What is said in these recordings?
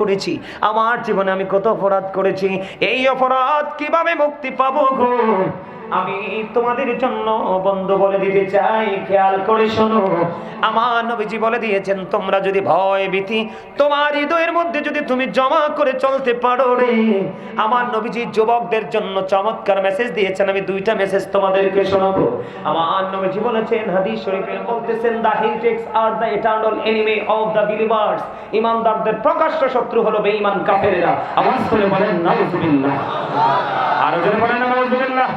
করেছি। আমার জীবনে আমি কত অপরাধ করেছি। এই অপরাধ কীভাবে মুক্তি পাবো গো? আমি তোমাদের জন্য বন্ধ বলে দিতে চাই, খেয়াল করে শোনো। আমার নবীজি বলে দিয়েছেন, তোমরা যদি ভয় ভীতি, তোমার হৃদয়ের মধ্যে যদি তুমি জমা করে চলতে পারো রে। আমার নবীজি যুবকদের জন্য চমৎকার মেসেজ দিয়েছেন, আমি দুইটা মেসেজ তোমাদেরকে শোনাবো। আমার নবীজি বলেছেন, হাদিস শরীফে বলতেছেন দা হেটেক্স আর the eternal enemy of the believers ইমানদারদের প্রকাশ্য শত্রু হলো বেঈমান কাফেরেরা। আওয়াজ করে বলেন, নাউজুবিল্লাহ। আরও জোরে বলেন, নাউজুবিল্লাহ।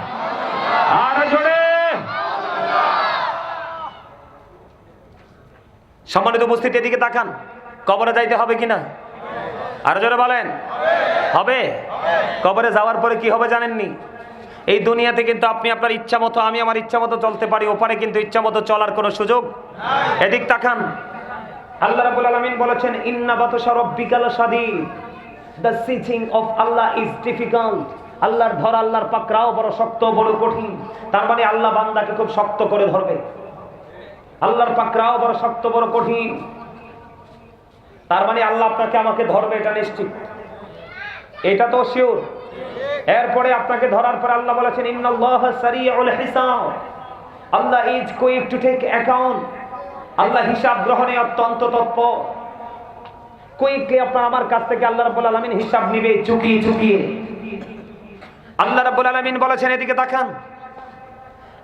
সম্মানিত উপস্থিতি এদিকে তাকান। কবরে যাইতে হবে কিনা আরও জোরে বলেন। হবে? কবরে যাওয়ার পরে কি হবে জানেননি? এই দুনিয়াতে কিন্তু আপনি আপনার ইচ্ছা মতো, আমি আমার ইচ্ছা মতো চলতে পারি, ওপারে কিন্তু ইচ্ছা মতো চলার কোনো সুযোগ এদিক তাকান। আল্লাহ রাব্বুল আলামিন বলেছেন, ইন্না বাতাশা রাব্বিকাল শাদীদ the seizing of Allah is difficult আল্লাহর ধর, আল্লাহর পাকরাও বড় শক্ত বড় কঠিন। তার মানে আল্লাহ বান্দাকে খুব শক্ত করে ধরবে। আল্লাহর পাকড়াও বড় শক্ত, বড় কঠিন। তার মানে আল্লাহ আপনাকে আমাকে ধরবে, এটা নিশ্চিত। এটা তো শিওর এরপরে আপনাকে ধরার পর আল্লাহ বলেছেন Allah is quick to take account Allah হিসাব গ্রহণে অত্যন্ত তৎপর। কুইকলি আপনার, আমার কাছ থেকে আল্লাহ রাব্বুল আলামিন হিসাব নিবে, চুকিয়ে চুকিয়ে। আল্লাহ রাব্বুল আলামিন বলেছেন, এদিকে তাকান।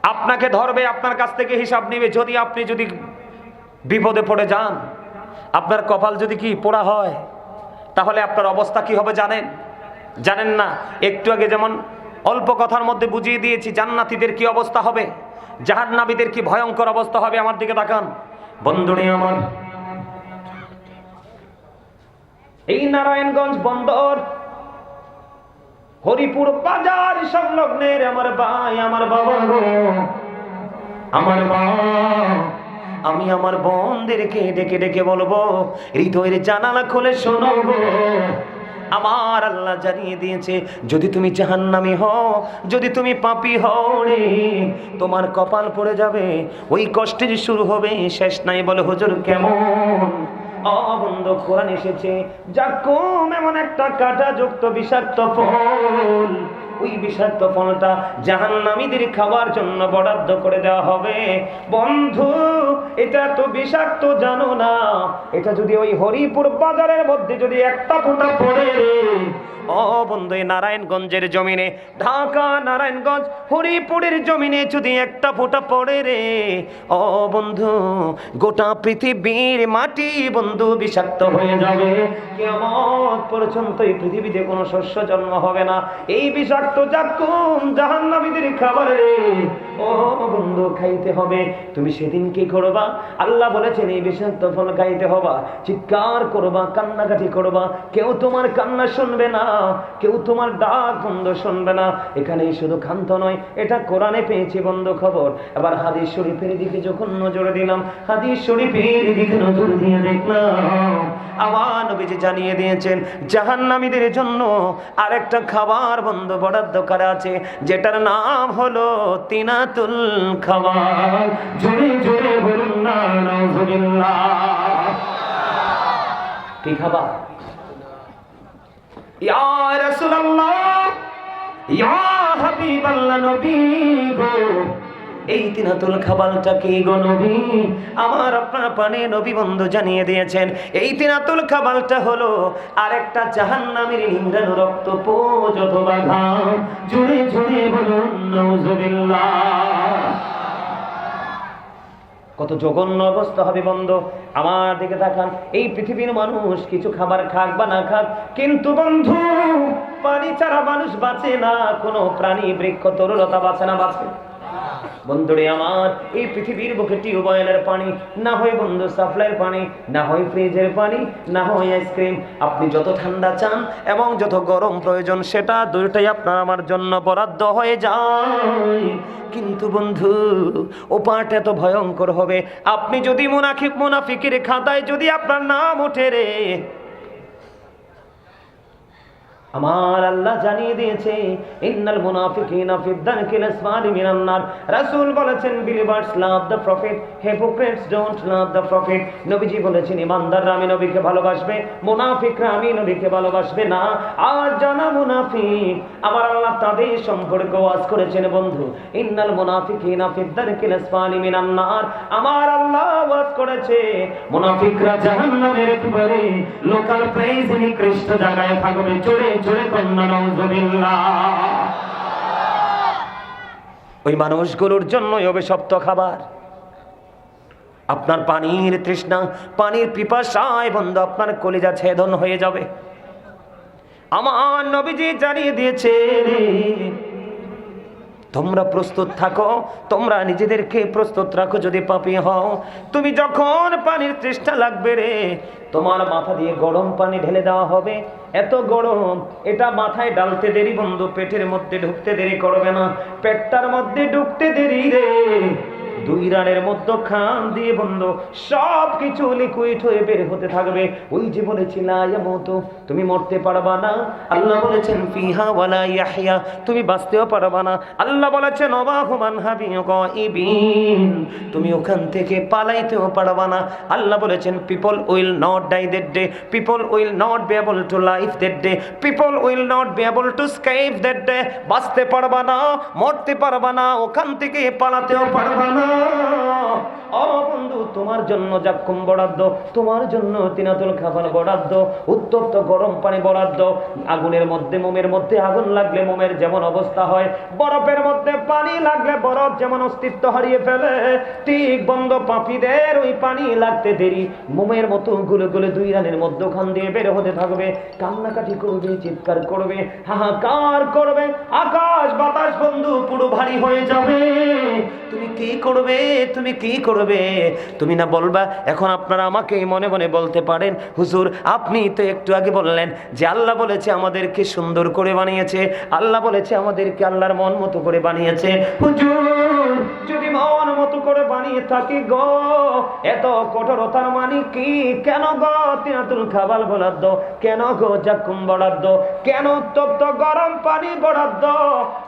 আপনাকে ধরবে, আপনার কাছ থেকে হিসাব নিবে। যদি আপনি যদি বিপদে পড়ে যান, আপনার কপাল যদি কি পোড়া হয়, তাহলে আপনার অবস্থা কি হবে জানেন? জানেন না? একটু আগে যেমন অল্প কথার মধ্যে বুঝিয়ে দিয়েছি, জান্নাতীদের কি অবস্থা হবে? জাহান্নাবীদের কি ভয়ঙ্কর অবস্থা হবে? আমার দিকে তাকান। বন্ধুরে আমার। এই নারায়ণগঞ্জ বন্দর হরিপুর বাজার সংলগ্নের আমার ভাই, আমার বাবা আমার মা, আমি আমার বোনদেরকে ডেকে ডেকে বলব, হৃদয়ের জানালা খুলে শোনো গো। আমার আল্লাহ জানিয়ে দিয়েছে, যদি তুমি জাহান্নামি হও, যদি তুমি পাপি হও রে, তোমার কপাল পড়ে যাবে, ওই কষ্টের শুরু হবে, শেষ নাই বলে হুজুর কেমন? অবন্ধ কোরআন এসেছে। যা কম এমন একটা কাটা যুক্ত বিষাক্ত ফল। ওই বিষাক্ত ফলটা জাহান্নামীদের খাওয়ার জন্য বরাদ্দ করে দেওয়া হবে। বন্ধু, এটা তো বিষাক্ত, জানো না। এটা যদি ওই হরিপুর বাজারের মধ্যে যদি একটা ফোঁটা পড়ে। ও বন্ধু নারায়ণগঞ্জের জমিনে, ঢাকা, নারায়ণগঞ্জ, হরিপুরের জমিনে যদি একটা ফোঁটা পড়ে রে। ও বন্ধু, গোটা পৃথিবীর মাটি বন্ধু বিষাক্ত হয়ে যাবে। কেমন পর্যন্ত এই পৃথিবীতে কোনো শস্য জন্ম হবে না। এই বিষাক্ত জাহান্নামীদের খাবারে? বন্ধু চিৎকার করবা, কান্নাকাটি করবা। কেউ তোমার কান্না শুনবে না। কেউ তোমার ডাক বন্ধ শুনবে না। এখানে শুধু নয়, এটা কোরআনে পেয়েছি বন্ধ খবর। এবার হাদিস শরীফের দিকে যখন নজর দিলাম, হাদিস শরীফের দিকে নজর দিয়ে দেখলাম আমার নবীজি জানিয়ে দিয়েছেন, জাহান্নামীদের জন্য আরেকটা খাবার বন্ধ বরাদ্দ করা আছে যেটার নাম হলো তিনাতুল নাউজুবিল্লাহ। কি খাবার? ইয়া নবী গো। এই তিনাতুল খাবালটা কি গো নবী? আমার আপনার পানে নবী বন্ধু জানিয়ে দিয়েছেন, এই তিনাতুল খাবালটা হলো আরেকটা জাহান্নামের নিংড়ানো রক্ত পোজ অথবা কত জঘন্য অবস্থা হবে বন্ধ। আমার দিকে তাকান, এই পৃথিবীর মানুষ কিছু খাবার খাক বা না খাক, কিন্তু বন্ধু, পানি ছাড়া মানুষ বাঁচে না, কোনো প্রাণী বৃক্ষ তরুলতা বাঁচে না, বাঁচে বন্ধুরে আমার, এই পৃথিবীর বুকে টিউবওয়েলের পানি, না হয় বন্ধু সাপ্লাইয়ের পানি, না হয় ফ্রিজের পানি, না হয় আইসক্রিম। আপনি যত ঠান্ডা চান এবং যত গরম প্রয়োজন, সেটা দুইটাই আপনার আমার জন্য বরাদ্দ হয়ে যায়। কিন্তু বন্ধু, ও পাঠ এত ভয়ঙ্কর হবে। আপনি যদি মুনাফিক, মুনাফিকের খাতায় যদি আপনার নাম ওঠে রে আমার আল্লাহ জানিয়ে দিয়েছে, ইন্নাল মুনাফিকিনা ফি দারকিল আসফালি মিনান নার। রাসূল বলেছেন believers love the prophet hypocrites don't love the prophet নবীজি বলেছেন, ইমানদাররা আমি নবীকে ভালোবাসবে, মুনাফিকরা আমি নবীকে ভালোবাসবে না। আর জানা মুনাফিক, আমার আল্লাহ তাদের সম্পর্কে ওয়াজ করেছেন, বন্ধু। ইন্নাল মুনাফিকিনা ফি দারকিল আসফালি মিনান নার। আমার আল্লাহ ওয়াজ করেছে, মুনাফিকরা জাহান্নামের একেবারে লোকাল প্লেস নিকৃষ্ট জায়গায় থাকবে চড়ে গরুর ওই মানুষগুলোর জন্যই অভিশপ্ত খাবার। আপনার পানির তৃষ্ণা, পানির পিপাসায় বন্ধ, আপনার কলিজা ছেদন হয়ে যাবে। আমার নবীজি জানিয়ে দিয়েছে তোমরা প্রস্তুত থাকো, তোমরা নিজেদেরকে প্রস্তুত রাখো যদি পাপি হও। তুমি যখন পানির চেষ্টা লাগবে রে, তোমার মাথা দিয়ে গরম পানি ঢেলে দেওয়া হবে। এত গরম, এটা মাথায় ডালতে দেরি বন্ধু, পেটের মধ্যে ঢুকতে দেরি করবে না। পেটটার মধ্যে ঢুকতে দেরি রে। দুই রানের মধ্যে খান দিয়ে বন্ধ সব কিছু লিকুইড হয়ে বের হতে থাকবে। ওই যে বলেছিল মতো তুমি মরতে পারবা না। আল্লাহ বলেছেন, ফিহা ওয়ালা ইয়াহইয়া, তুমি বাঁচতেও পারবা না। আল্লাহ বলেছেন অবাহুমান হাবি তুমি ওখান থেকে পালাইতেও পারবা না। আল্লাহ বলেছেন people will not die that day people will not be able to life that day people will not be able to escape that day বাঁচতে পারবা না, মরতে পারবা না, ওখান থেকে পালাতেও পারবা না। তোমার জন্য জাক্কুম বরাদ্দ, তোমার জন্য তিনাতুল খাবার বরাদ্দ, উত্তপ্ত গরম পানি বরাদ্দ, আগুনের মধ্যে মোমের মধ্যে আগুন লাগলে মোমের যেমন অবস্থা হয়, বরফের মধ্যে পানি লাগলে বরফ যেমন অস্তিত্ব হারিয়ে ফেলে, ঠিক বন্ধ পাপিদের ওই পানি লাগতে দেরি, মোমের মতো গুলো গুলো দুই রানের মধ্যখান দিয়ে বের হতে থাকবে, কান্নাকাটি করবে, চিৎকার করবে, হাহাকার করবে, আকাশ বাতাস বন্ধু পুরো ভারী হয়ে যাবে, তুমি কি করবে? তুমি কি করবে? তুমি না বলবা, এখন আপনারা আমাকে মনে মনে বলতে পারেন। হুজুর, আপনি তো একটু আগে বললেন যে আল্লাহ বলেছে আমাদেরকে সুন্দর করে বানিয়েছে। আল্লাহ বলেছে আমাদেরকে আল্লাহর মন মতো করে বানিয়েছে। হুজুর! যদি মন মতো করে বানিয়ে থাকি গো, এত কঠোরতার মানে কি? কেন গো তিনাতুল খাবার বরাদ্দ? কেন গো জাকুম বরাদ্দ? কেন উত্তপ্ত গরম পানি বরাদ্দ?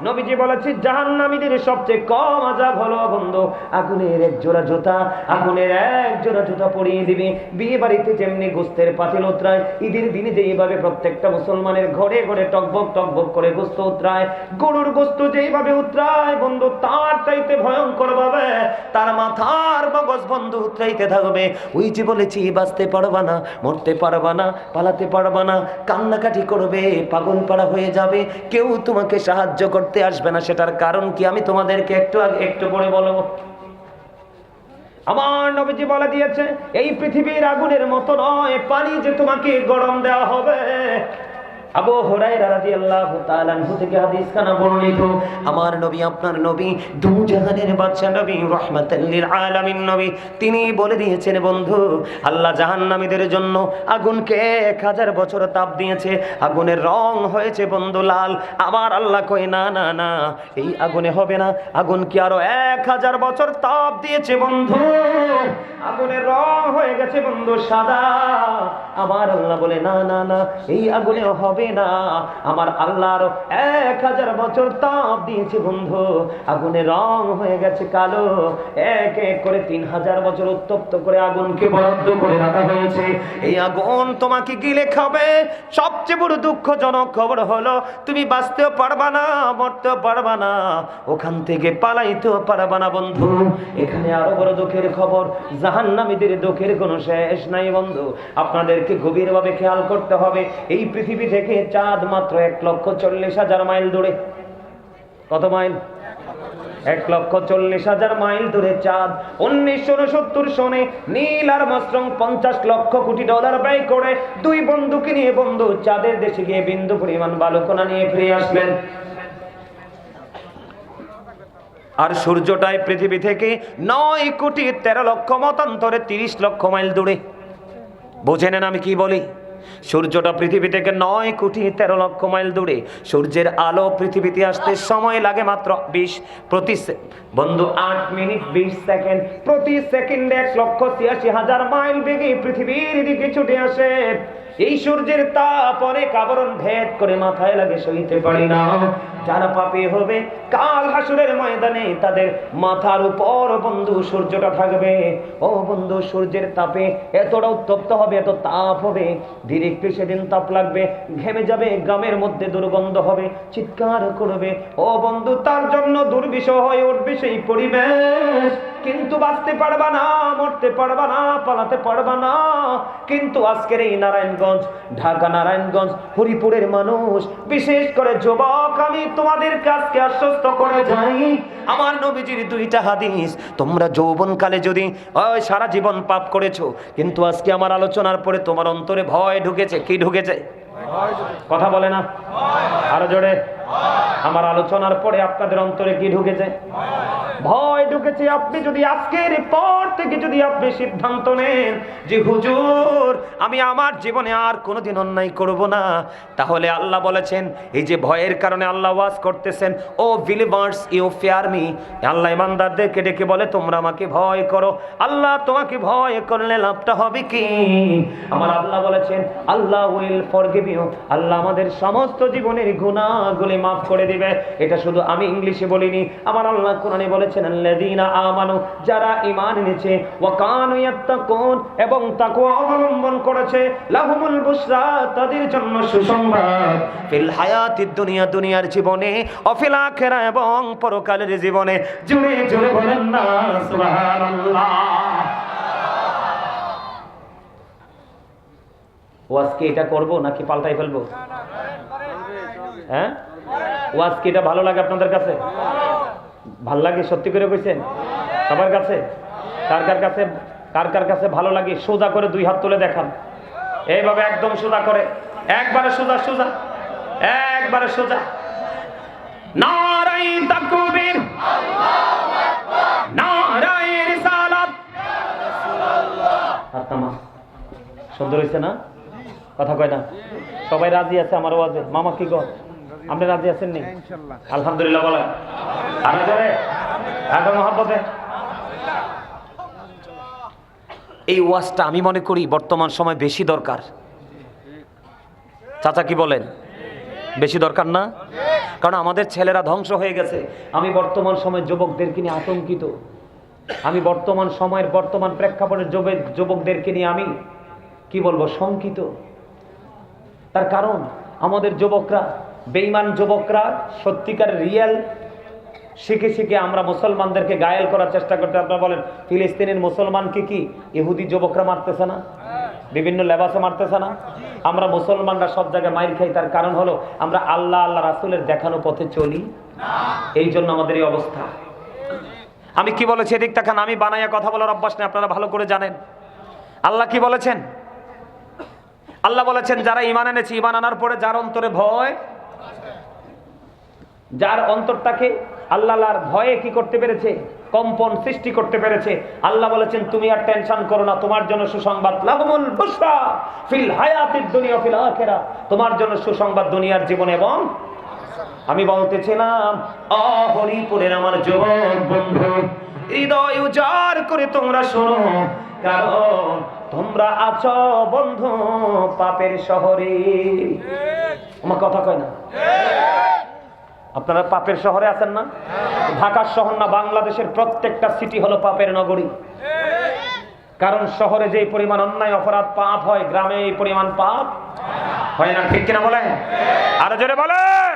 নবীজি বলেছে, জাহান্নামীদের সবচেয়ে কম আজাব হলো বন্ধু, আগুনের এক জোড়া জুতা, আগুনের এক জোড়া জুতা পরিয়ে দিবে। বিয়ে বাড়িতে যেমনি গোস্তের পাতিল উতরায়, ঈদের দিনে যেইভাবে প্রত্যেকটা মুসলমানের ঘরে ঘরে টকবক টকবক করে গোস্ত উতরায়, গরুর গোস্ত যেইভাবে উতরায়, বন্ধু, তার চাইতে ভয়ঙ্কর ভাবে তার মাথার মগজ বন্ধু উতরাইতে থাকবে। ওই যে বলেছি, বাঁচতে পারবা না, মরতে পারবা না, পালাতে পারবা না, কান্নাকাটি করবে পাগল পাড়া হয়ে যাবে। কেউ তোমাকে সাহায্য করতে আসবে না, সেটার কারণ কি আমি তোমাদেরকে একটু আগে, একটু পরে বলব। আমার নবীজি বলে দিয়েছে, এই পৃথিবীর আগুনের মতো নয়, পানি যে তোমাকে গরম দেওয়া হবে আবু হুরায়রা রাদিয়াল্লাহু তাআলা আনহু থেকে হাদিস খানা বর্ণিত, আমার নবী, আপনার নবী, দু জাহানের বাদশা নবী, রাহমাতাল লিল আলামিন নবী। তিনি বলে দিয়েছেন, বন্ধু, আল্লাহ জাহান্নামীদের জন্য আগুনকে এক হাজার বছর তাপ দিয়েছে। আগুনের রং হয়েছে বন্ধু লাল। আবার আল্লাহ কই না না না, এই আগুনে হবে না। আগুন কি আরও এক হাজার বছর তাপ দিয়েছে বন্ধু? আগুনের রং হয়ে গেছে বন্ধু সাদা। আমার আল্লাহ বলে, না না না, এই আগুনে হবে না। আমার আল্লাহর এক হাজার বছর তাপ দিয়েছে বন্ধু। আগুনে রং হয়ে গেছে কালো। এক এক করে তিন হাজার বছর উত্তপ্ত করে আগুনকে বরাদ্দ করে রাখা হয়েছে। এই আগুন তোমাকে গিলে খাবে সবচেয়ে বড় দুঃখজনক খবর হলো, তুমি বাঁচতেও পারবা না, মরতেও পারবা না। ওখান থেকে পালাইতেও পারবা না বন্ধু। এখানে আরও বড় দুঃখের খবর, জাহান্নামীদের দুঃখের কোনো শেষ নাই বন্ধু। আপনাদেরকে গভীরভাবে খেয়াল করতে হবে। এই পৃথিবী থেকে চাঁদ মাত্র এক লক্ষ চল্লিশ হাজার মাইল দূরে। কত মাইল? এক লক্ষ চল্লিশ হাজার মাইল দূরে চাঁদ। উনিশশো উনসত্তর সনে নীল আর মাস্ট্রং পঞ্চাশ লক্ষ কোটি ডলার ব্যয় করে দুই বন্ধুকে নিয়ে বন্ধু চাঁদের দেশে গিয়ে বিন্দু পরিমাণ বালুকোনা নিয়ে ফিরে আসলেন। আর সূর্যটাই পৃথিবী থেকে নয় কোটি তেরো লক্ষ মতান্তরে তিরিশ লক্ষ মাইল দূরে। বোঝে নেন আমি কি বলি? সূর্যটা পৃথিবী থেকে নয় কোটি তেরো লক্ষ মাইল দূরে। সূর্যের আলো পৃথিবীতে আসতে সময় লাগে মাত্র বিশ প্রতি বন্ধু, আট মিনিট বিশ সেকেন্ড। প্রতি সেকেন্ডে এক লক্ষ ছিয়াশি হাজার মাইল বেগে পৃথিবীর দিকে ছুটে আসে। এই সূর্যের তাপ অনেক আবরণ ভেদ করে মাথায় লাগে সইতে পারি না। যারা পাপে হবে, কাল হাসুরের ময়দানে তাদের মাথার উপর বন্ধু সূর্যটা থাকবে। ও বন্ধু, সূর্যের তাপে এতটা উত্তপ্ত হবে, এত তাপ হবে, ধীরে একটু সেদিন তাপ লাগবে, ঘেমে যাবে, গ্রামের মধ্যে দুর্গন্ধ হবে, চিৎকার করবে। ও বন্ধু, তার জন্য দুর্বিষহ হয়ে উঠবে সেই পরিবেশ। কিন্তু বাঁচতে পারবা না, মরতে পারবা না, পালাতে পারবা না। কিন্তু আজকের এই নারায়ণগঞ্জ ঢাকা নারায়ণগঞ্জ হরিপুরের মানুষ বিশেষ করে যুবক আমি তোমাদের কাছকে আশ্বস্ত করে যাই আমার নবীজির দুইটা হাদিস তোমরা যৌবনকালে যদি সারা জীবন পাপ করেছ কিন্তু আজকে আমার আলোচনার পরে তোমার অন্তরে ভয় ঢুকেছে কি ঢুকেছে। কথা বলে না? আরও জোরে। আমার আলোচনার পরে আপনাদের অন্তরে কি ঢুকেছে ভয় ঢুকেছে আপনি যদি আজকের পর থেকে যদি আপনি সিদ্ধান্ত নেন যে হুজুর, আমি আমার জীবনে আর কোনোদিন অন্যায় করব না। তাহলে আল্লাহ বলেছেন, এই যে ভয়ের কারণে আল্লাহ ওয়াজ করতেছেন, O believers you fear me Allah ইমানদারদেরকে ডেকে বলে, তোমরা আমাকে ভয় করো। আল্লাহ তোমাকে ভয় করলে লাভটা হবে কি? আমার আল্লাহ বলেছেন, Allah will for forgive you Allah আমাদের সমস্ত জীবনের গুনাহগুলি মাফ করে দিবে। এটা শুধু আমি ইংলিশে বলিনি, আমার আল্লাহ কোরআনে বলেছেন, আল্লাযীনা আমানু যারা ঈমান এনেছে ওয়া কানু ইয়াত্তাকুন এবং তাকওয়া অবলম্বন করেছে, লাহুমুল বুশরা, তাদের জন্য সুসংবাদ। ফিল হায়াতিদ দুনিয়া, দুনিয়ার জীবনে, অফিল আখিরা, এবং পরকালের জীবনে। জুড়ে জুড়ে বলেন না, সুবহানাল্লাহ। ওয়াজ কি এটা করব নাকি পাল্টাই ফেলব? হ্যাঁ? ওয়াজ কি এটা ভালো লাগে আপনাদের কাছে? ভালো লাগে? সত্যি করে কইছেন? সবার কাছে? কার কার কাছে? কার কার কাছে ভালো লাগে? সোজা করে দুই হাত তুলে দেখান। এইভাবে একদম সোজা করে। একবারে সোজা সোজা। একবারে সোজা। নারাই তাকবীর। নারাই রিসালাত। সুন্দর হয়েছে না? কথা কয় না। সবাই রাজি আছে আমার ওয়াজে? মামা কি গো আপনি রাজি আছেন নি? আলহামদুলিল্লাহ বলেন। মহাব্বতে? এই ওয়াজটা আমি মনে করি বর্তমান সময় বেশি দরকার। চাচা কি বলেন? বেশি দরকার না? কারণ আমাদের ছেলেরা ধ্বংস হয়ে গেছে। আমি বর্তমান সময় যুবকদেরকে নিয়ে আতঙ্কিত। আমি বর্তমান সময়ের বর্তমান প্রেক্ষাপটের যুবক যুবকদেরকে নিয়ে আমি কি বলব শঙ্কিত। তার কারণ আমাদের যুবকরা বেইমান যুবকরা সত্যিকার রিয়েল শিখে শিখে আমরা মুসলমানদেরকে গায়েল করার চেষ্টা করতে আপনারা বলেন, ফিলিস্তিনের মুসলমানকে কি ইহুদি যুবকরা মারতেছে না? বিভিন্ন লেবাসে মারতেছে না? আমরা মুসলমানরা সব জায়গায় মাইর খাই, তার কারণ হলো আমরা আল্লাহ আল্লাহ রাসুলের দেখানো পথে চলি। এই জন্য আমাদের এই অবস্থা। আমি কি বলেছি এদিক তাকান আমি বানাইয়া কথা বলার অভ্যাস নেই, আপনারা ভালো করে জানেন। আল্লাহ কি বলেছেন? আল্লাহ বলেছেন, যারা ইমান এনেছে ইমান আনার পরে যার অন্তরে ভয় যার অন্তরটাকে আল্লাহর ভয়ে কি করতে পেরেছে? কম্পন সৃষ্টি করতে পেরেছে। আল্লাহ বলেছেন, তুমি আর টেনশন করো না, তোমার জন্য সুসংবাদ ফিল দুনিয়া, ফিল তোমার জন্য সুসংবাদ দুনিয়ার জীবন এবং আমি বলতেছিলাম অহরিপুরের আমার যুবক বন্ধু, হৃদয় উজাড় করে তোমরা শোনো, কারণ তোমরা আছো বন্ধু পাপের শহরে। আমার কথা কয় না? আপনারা পাপের শহরে আছেন না? ঢাকার শহর না, বাংলাদেশের প্রত্যেকটা সিটি হলো পাপের নগরী। কারণ শহরে যে পরিমাণ অন্যায়, অপরাধ, পাপ হয়, গ্রামে এই পরিমাণ পাপ হয় না, ঠিক কিনা বলেন? আরও জোরে বলেন!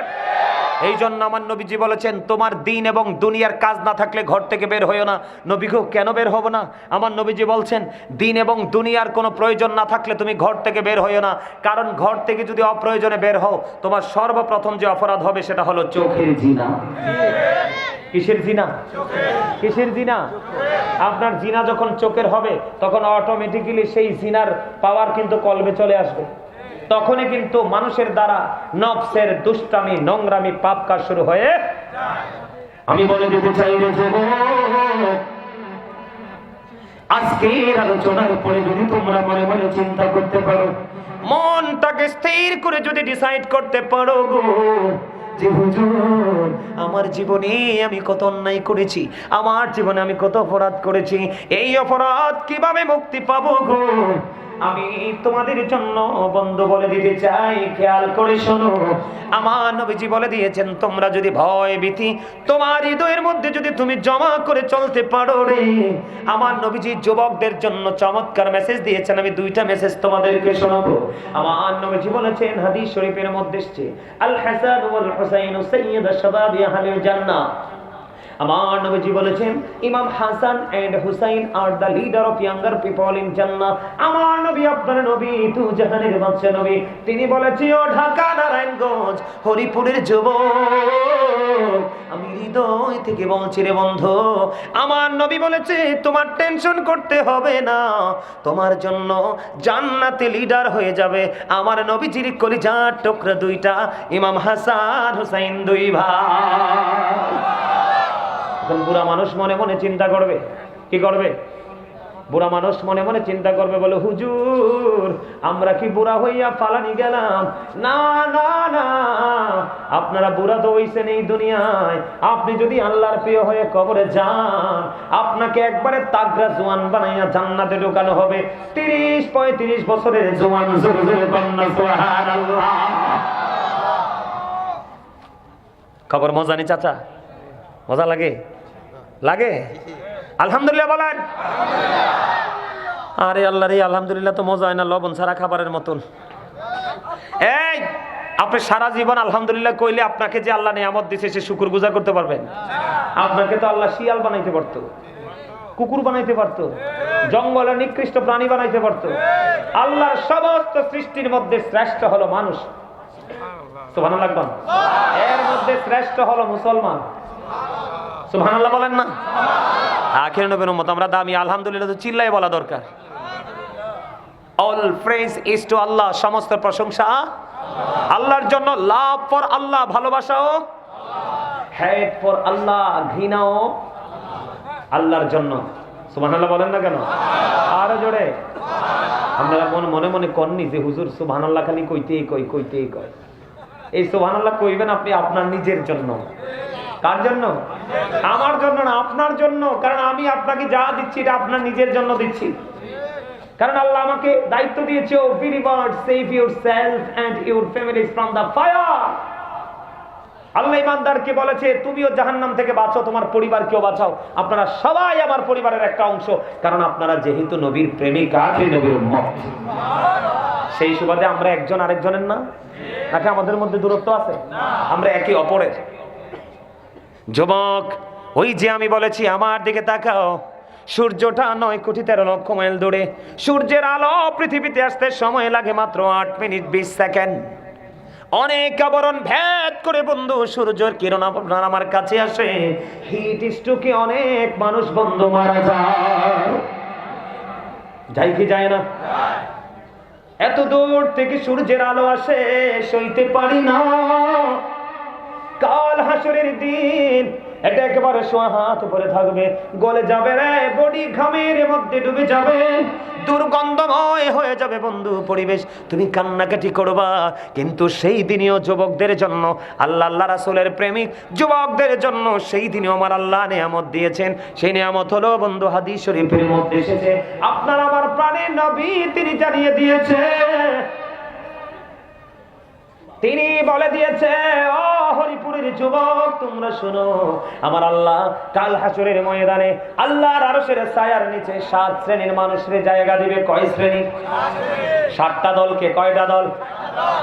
এই জন্য আমার নবীজি বলেছেন, তোমার দিন এবং দুনিয়ার কাজ না থাকলে ঘর থেকে বের হইও না। নবী গো, কেন বের হব না? আমার নবীজি বলছেন, দিন এবং দুনিয়ার কোনো প্রয়োজন না থাকলে তুমি ঘর থেকে বের হইও না। কারণ ঘর থেকে যদি অপ্রয়োজনে বের হও, তোমার সর্বপ্রথম যে অপরাধ হবে সেটা হলো চোখের জিনা। কিসের জিনা? কিসের জিনা? আপনার জিনা যখন চোখের হবে, তখন অটোমেটিক্যালি সেই জিনার পাওয়ার কিন্তু কলবে চলে আসবে। তখনই কিন্তু মানুষের দ্বারা নফসের দুষ্টামি, নোংরামি পাপ কাজ শুরু হয়ে আমি বলে দিতে চাই আমার জীবনে আমি কত অন্যায় করেছি, আমার জীবনে আমি কত অপরাধ করেছি, এই অপরাধ কীভাবে মুক্তি পাবো গো? আমি তোমাদের জন্য বন্ধু বলে দিতে চাই, খেয়াল করে শোনো। আমার নবীজি বলে দিয়েছেন, তোমরা যদি ভয় ভীতি, তোমার হৃদয়ের মধ্যে যদি তুমি জমা করে চলতে পারো রে। আমার নবীজি যুবকদের জন্য চমৎকার মেসেজ দিয়েছেন, আমি দুইটা মেসেজ তোমাদেরকে শোনাবো। আমার নবীজি বলেছেন, হাদিস শরীফের মধ্যে আল হাসান ওয়াল হুসাইন সাইয়্যিদ শাবাবি আহলিল জান্নাহ। আমার নবীজি বলেছেন, Imam Hasan and Husain are the leader of younger people in Jannah আমার নবী, আপনার নবী তু জাহানের বাদশা নবী, তিনি বলেছি, ও ঢাকা নারায়ণগঞ্জ, হরিপুরের যুবক, আমি হৃদয় থেকে বলছি রে বন্ধু, আমার নবী বলেছে, তোমার টেনশন করতে হবে না, তোমার জন্য জান্নাতে লিডার হয়ে যাবে। আমার নবীজির কলিজার টুকরা দুইটা, ইমাম হাসান, হুসাইন দুই ভাই। এখন বুড়া মানুষ মনে মনে চিন্তা করবে। কি করবে? বুড়া মানুষ মনে মনে চিন্তা করবে, বলে, হুজুর, আমরা কি বুড়া হইয়া ফালানি গেলাম? না না না, আপনারা বুড়া তো হইছেন এই দুনিয়ায়। আপনি যদি আল্লাহর প্রিয় হয়ে কবরে যান, আপনাকে একবারে তাগরা জোয়ান বানাইয়া জান্নাতে ঢোকানো হবে। তিরিশ, পঁয়ত্রিশ বছরের জোয়ান খবর মজা নি, চাচা? মজা লাগে? লাগে? আলহামদুলিল্লাহ বলেন। আরে আল্লাহ রে, আলহামদুলিল্লাহ তো মজা হয় না, লবণ ছাড়া খাবারের মতন। এই, আপনি সারা জীবন আলহামদুলিল্লাহ কইলে আপনাকে যে আল্লাহ নিয়ামত দিছে, সে শুকুর গুজার করতে পারবেন। আপনাকে তো আল্লাহ শিয়াল বানাইতে পারতো, কুকুর বানাইতে পারতো, জঙ্গলে নিকৃষ্ট প্রাণী বানাইতে পারতো। আল্লাহর সমস্ত সৃষ্টির মধ্যে শ্রেষ্ঠ হলো মানুষ। তো ভালো লাগবান এর মধ্যে শ্রেষ্ঠ হলো মুসলমান। সুবহানাল্লাহ বলেন না? আখের নবীর উম্মত, আমরা দামি, আলহামদুলিল্লাহ, তো চিল্লাই বলা দরকার। অল ইজ টু আল্লাহ সমস্ত প্রশংসা আল্লাহর জন্য লাভ ফর আল্লাহ ভালোবাসাও ফর আল্লাহ ঘৃণাও আল্লাহর জন্য। সুবহানাল্লাহ বলেন না কেন? আরও জোরে। আপনারা মনে মনে মনে কননি যে হুজুর, সুবহানাল্লাহ খালি কইতেই কই কইতেই কয়। এই সুবহানাল্লাহ কইবেন আপনি আপনার নিজের জন্য। কার জন্য? আমার জন্য না, আপনার জন্য। কারণ আমি আপনাকে যা দিচ্ছি, এটা আপনার নিজের জন্য দিচ্ছি। কারণ আল্লাহ আমাকে দায়িত্ব দিয়েছে O believer save yourself and your families from the fire Allah ইমানদারকে বলেছে, তুমিও জাহান্নাম থেকে বাঁচো, তোমার পরিবারকেও বাঁচাও। আপনারা সবাই আমার পরিবারের একটা অংশ। কারণ আপনারা যেহেতু নবীর প্রেমিক আখেরি নবীর সেই সুবাদে আমরা একজন আরেকজনের না? নাকি আমাদের মধ্যে দূরত্ব আছে? আমরা একে অপরের। যুবক, ওই যে আমি বলেছি আমার দিকে তাকাও। সূর্যটা নয় কোটি তেরো লক্ষ মাইল দূরে। সূর্যের আলো পৃথিবীতে আসতে সময় লাগে মাত্র আট মিনিট বিশ সেকেন্ড। অনেক আবরণ ভেদ করে বন্ধু, সূর্যের কিরণ আপনার আমার কাছে আসে। হিট স্ট্রোকে অনেক মানুষ বন্ধু মারা যায়। যাই কি যায় না? এত দূর থেকে সূর্যের আলো আসে, সইতে পারি না। কাল হাসরের দিন, এটা একেবারে সোয়া হাত উপরে থাকবে। গলে যাবে রে, বডি ঘামের মধ্যে ডুবে যাবে। দুর্গন্ধময় হয়ে যাবে বন্ধু পরিবেশ। তুমি কান্নাকাটি করবা, কিন্তু সেই দিনেও যুবকদের জন্য, আল্লাহ আল্লাহ রাসুলের প্রেমিক যুবকদের জন্য সেই দিনেও আমার আল্লাহ নিয়ামত দিয়েছেন। সেই নিয়ামত হলো বন্ধু হাদিস শরীফের মধ্যে এসেছে, আপনার আমার প্রাণের নবী তিনি জানিয়ে দিয়েছে তিনি বলে দিয়েছে, ও হরিপুরের যুবক, তোমরা শোনো, আমার আল্লাহ কাল হাসরের ময়দানে আল্লাহর আরশের ছায়ার নিচে সাত শ্রেণির মানুষের জায়গা দিবে। কয় শ্রেণি? সাতটা দলকে কয়টা দল?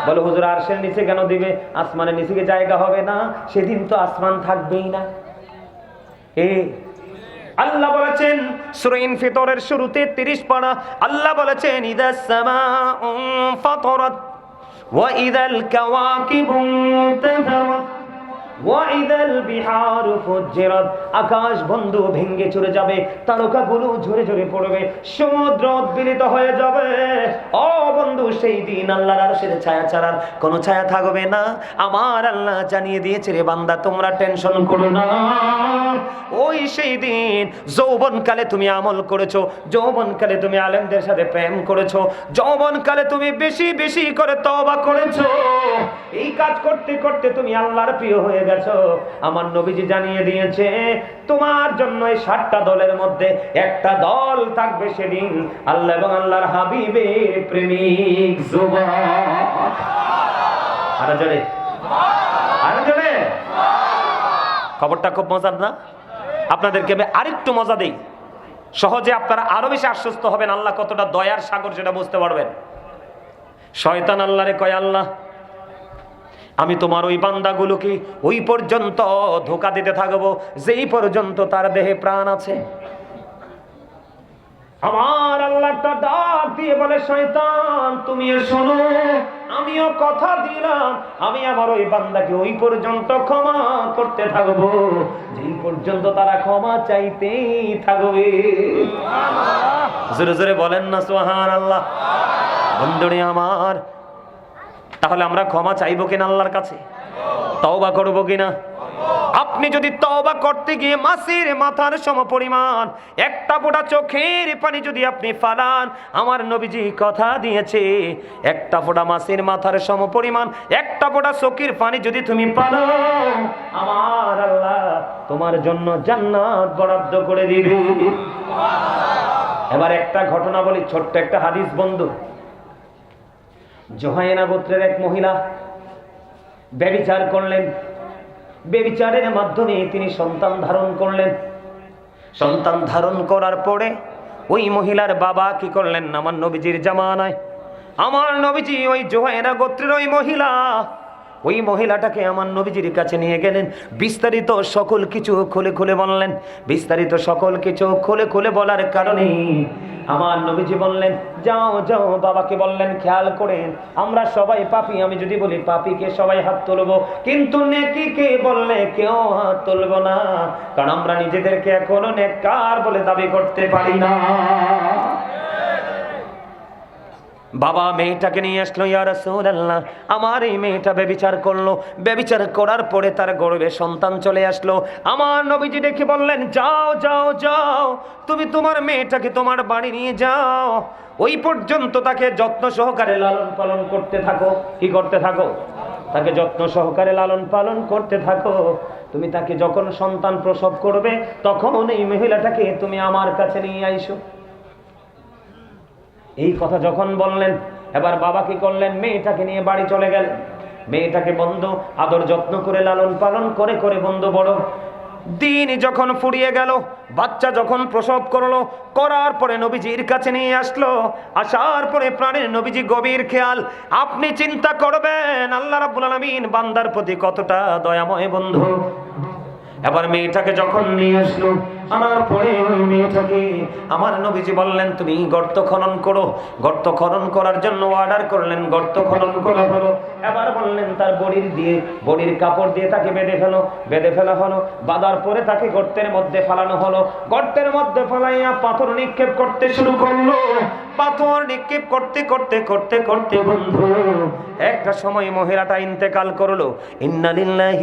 বলে, হুজুর, আরশের নিচে কেন দিবে? আসমানের নিচে কি জায়গা হবে না? সেদিন তো আসমান থাকবেই না। এ, আল্লাহ বলেছেন সুরাইন ফিতরের শুরুতে 30 পারা আল্লাহ বলেছেন, ইদাস وإذا الكواكب انتثرت আকাশ বন্ধু ভেঙ্গে চলে যাবে, তারকাগুলো ঝরে ঝরে পড়বে, সমুদ্র উদ্বিলিত হয়ে যাবে। ও বন্ধু, সেই দিন আল্লাহর আরশের ছায়া ছাড়ার কোনো ছায়া থাকবে না। আমার আল্লাহ জানিয়ে দিয়েছে রে বান্দা, তোমরা টেনশন করো না। ওই সেই দিন যৌবনকালে তুমি আমল করেছ, যৌবনকালে তুমি আলেমদের সাথে প্রেম করেছ, যৌবনকালে তুমি বেশি বেশি করে তবা করেছ। এই কাজ করতে করতে তুমি আল্লাহর প্রিয় হয়ে গেছো আমার নবীজি জানিয়ে দিয়েছে, তোমার জন্য এই সাতটা দলের মধ্যে একটা দল থাকবে সেদিন আল্লাহ এবং আল্লাহর হাবিবের প্রেমিক জোরে। খবরটা খুব মজার না? আপনাদেরকে আমি আরেকটু মজা দেই। সহজে আপনারা আরও বেশি আশ্বস্ত হবেন, আল্লাহ কতটা দয়ার সাগর সেটা বুঝতে পারবেন। শয়তান আল্লাহরে কয়, আল্লাহ আমি তোমার ওই বান্দাগুলোকে ওই পর্যন্ত ধোকা দিতে থাকব, যেই পর্যন্ত তার দেহে প্রাণ আছে। আমার আল্লাহটা ডাক দিয়ে বলে, শয়তান, তুমি শোনো আমিও কথা দিলাম। আমি আমার ওই বান্দাকে ওই পর্যন্ত ক্ষমা করতে থাকব। যেই পর্যন্ত তারা ক্ষমা চাইতেই থাকবে। জোরে জোরে বলেন না সোহান আল্লাহ বন্ধুরে আমার তাহলে আমরা ক্ষমা চাইব কিনা আল্লাহর কাছে? তওবা করব কিনা? আপনি যদি তওবা করতে গিয়ে মাসির মাথার সমপরিমাণ একটা ফোঁটা চোখের পানি যদি আপনি ফালান, আমার নবীজি কথা দিয়েছে, একটা ফোঁটা মাসির মাথার সমপরিমাণ একটা ফোঁটা চোখের পানি যদি তুমি পালো আমার আল্লাহ তোমার জন্য জান্নাত বরাদ্দ করে দিবে। এবার একটা ঘটনা বলি, ছোট্ট একটা হাদিস বন্ধু। জোহাইনা গোত্রের এক মহিলা ব্যবিচার করলেন। ব্যবিচারের মাধ্যমে তিনি সন্তান ধারণ করলেন। সন্তান ধারণ করার পরে ওই মহিলার বাবা কি করলেন? আমার নবীজির জামানায়। আমার নবীজি ওই জোহায়না গোত্রের ওই মহিলা ওই মহিলাটাকে আমার নবীজির কাছে নিয়ে গেলেন। বিস্তারিত সকল কিছু খুলে খুলে বললেন। বিস্তারিত সকল কিছু খুলে খুলে বলার কারণে আমার নবীজি বললেন, যাও যাও, বাবাকে বললেন, খেয়াল করেন আমরা সবাই পাপি, আমি যদি বলি পাপিকে সবাই হাত তুলবো। কিন্তু নেকিকে বললে কেউ হাত তুলবো না। কারণ আমরা নিজেদেরকে এখনও নেককার বলে দাবি করতে পারি না। বাবা মেয়েটাকে নিয়ে আসলো, ইয়া রাসূলুল্লাহ। আমার এই মেয়েটা বেবিচার করল। বেবিচার করার পরে তার গর্ভে সন্তান চলে আসলো। আমার নবীজি দেখে বললেন, যাও যাও যাও। তুমি তোমার মেয়েটাকে তোমার বাড়ি নিয়ে যাও। ওই পর্যন্ত তাকে যত্ন সহকারে লালন পালন করতে থাকো। কি করতে থাকো? তাকে যত্ন সহকারে লালন পালন করতে থাকো। তুমি তাকে যখন সন্তান প্রসব করবে, তখন এই মহিলাটাকে তুমি আমার কাছে নিয়ে আইসো। এই কথা যখন বললেন, এবার বাবা কি করলেন? মেয়েটাকে নিয়ে বাড়ি চলে গেলেন। মেয়েটাকে বন্ধু, আদর যত্ন করে, লালন পালন করে করে বন্ধু বড়। দিন যখন ফুরিয়ে গেল, বাচ্চা যখন প্রসব করল, করার পরে নবীজির কাছে নিয়ে আসলো। আসার পরে প্রাণের নবীজি গভীর খেয়াল। আপনি চিন্তা করবেন, আল্লাহ রাব্বুল আলামিন বান্দার প্রতি কতটা দয়াময় বন্ধু। এবার মেয়েটাকে যখন নিয়ে আসলো, আনার পরে ওই মেয়েটাকে, আমার নবীজি বললেন, তুমি গর্ত খনন করো। গর্ত খনন করার জন্য অর্ডার করলেন, গর্ত খনন করা হলো এবার বললেন, তার বডির দিয়ে, বডির কাপড় দিয়ে তাকে বেঁধে ফেলো। বেঁধে ফেলা হলো, বাঁধার পরে তাকে গর্তের মধ্যে ফালানো হলো। গর্তের মধ্যে ফালাইয়া পাথর নিক্ষেপ করতে শুরু করল। পাথর নিক্ষেপ করতে করতে করতে করতে বন্ধু, একটা সময় মহিলাটা ইন্তেকাল করল। ইন্নালিল্লাহি